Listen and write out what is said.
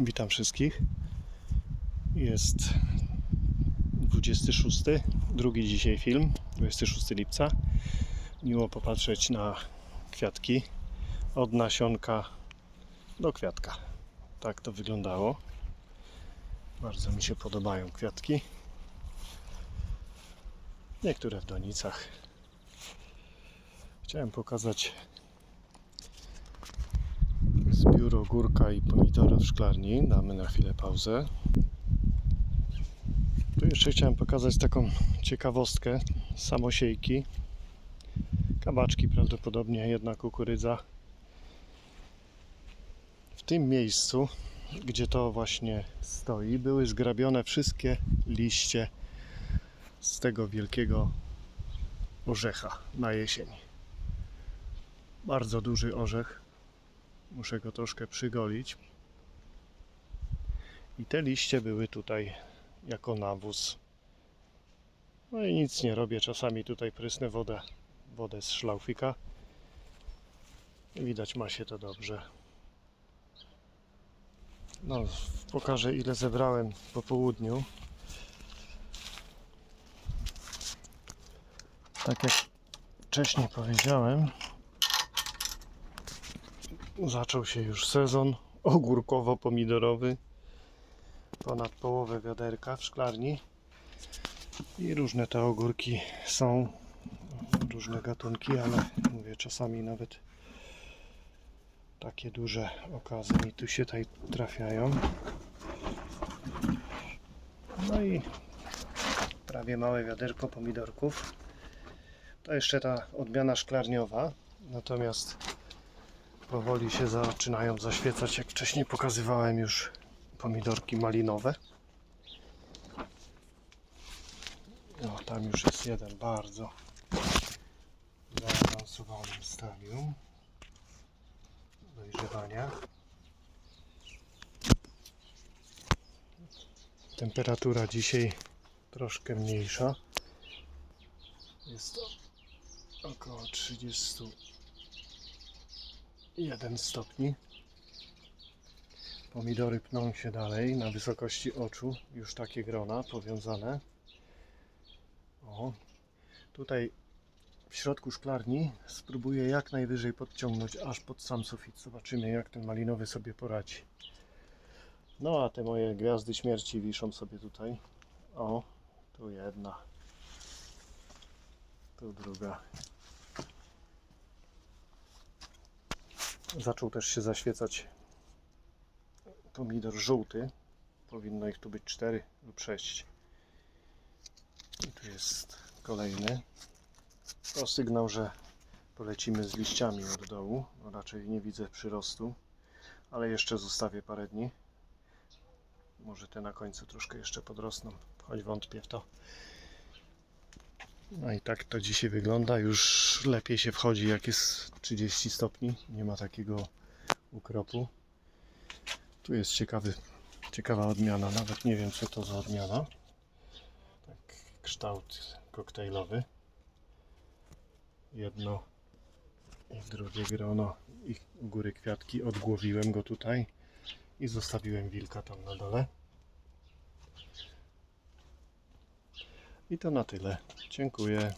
Witam wszystkich. Jest 26, drugi dzisiaj film, 26 lipca. Miło popatrzeć na kwiatki od nasionka do kwiatka. Tak to wyglądało. Bardzo mi się podobają kwiatki. Niektóre w donicach. Chciałem pokazać zbiór ogórka i pomidora w szklarni. Damy na chwilę pauzę. Tu jeszcze chciałem pokazać taką ciekawostkę samosiejki. Kabaczki prawdopodobnie, jedna kukurydza. W tym miejscu, gdzie to właśnie stoi, były zgrabione wszystkie liście z tego wielkiego orzecha na jesień. Bardzo duży orzech. Muszę go troszkę przygolić. I te liście były tutaj jako nawóz. No i nic nie robię. Czasami tutaj prysnę wodę, wodę z szlaufika. Widać ma się to dobrze. No, pokażę ile zebrałem po południu. Tak jak wcześniej powiedziałem, zaczął się już sezon ogórkowo-pomidorowy. Ponad połowę wiaderka w szklarni. I różne te ogórki są, różne gatunki, ale mówię, czasami nawet takie duże okazy mi tu się tutaj trafiają. No i prawie małe wiaderko pomidorków. To jeszcze ta odmiana szklarniowa. Natomiast powoli się zaczynają zaświecać, jak wcześniej pokazywałem już pomidorki malinowe. No, tam już jest jeden bardzo zaawansowanym stadium dojrzewania. Temperatura dzisiaj troszkę mniejsza. Jest to około 31 stopni. Pomidory pną się dalej na wysokości oczu, już takie grona powiązane. O, tutaj w środku szklarni spróbuję jak najwyżej podciągnąć aż pod sam sufit. Zobaczymy jak ten malinowy sobie poradzi. No a te moje gwiazdy śmierci wiszą sobie tutaj. O, tu jedna. Tu druga. Zaczął też się zaświecać pomidor żółty. Powinno ich tu być 4 lub 6. I tu jest kolejny. To sygnał, że polecimy z liściami od dołu. No raczej nie widzę przyrostu, ale jeszcze zostawię parę dni. Może te na końcu troszkę jeszcze podrosną, choć wątpię w to. No i tak to dzisiaj wygląda. Już lepiej się wchodzi, jak jest 30 stopni. Nie ma takiego ukropu. Tu jest ciekawy, ciekawa odmiana. Nawet nie wiem, co to za odmiana. Tak, kształt koktajlowy. Jedno i drugie grono i góry kwiatki. Odgłowiłem go tutaj i zostawiłem wilka tam na dole. I to na tyle. Dziękuję.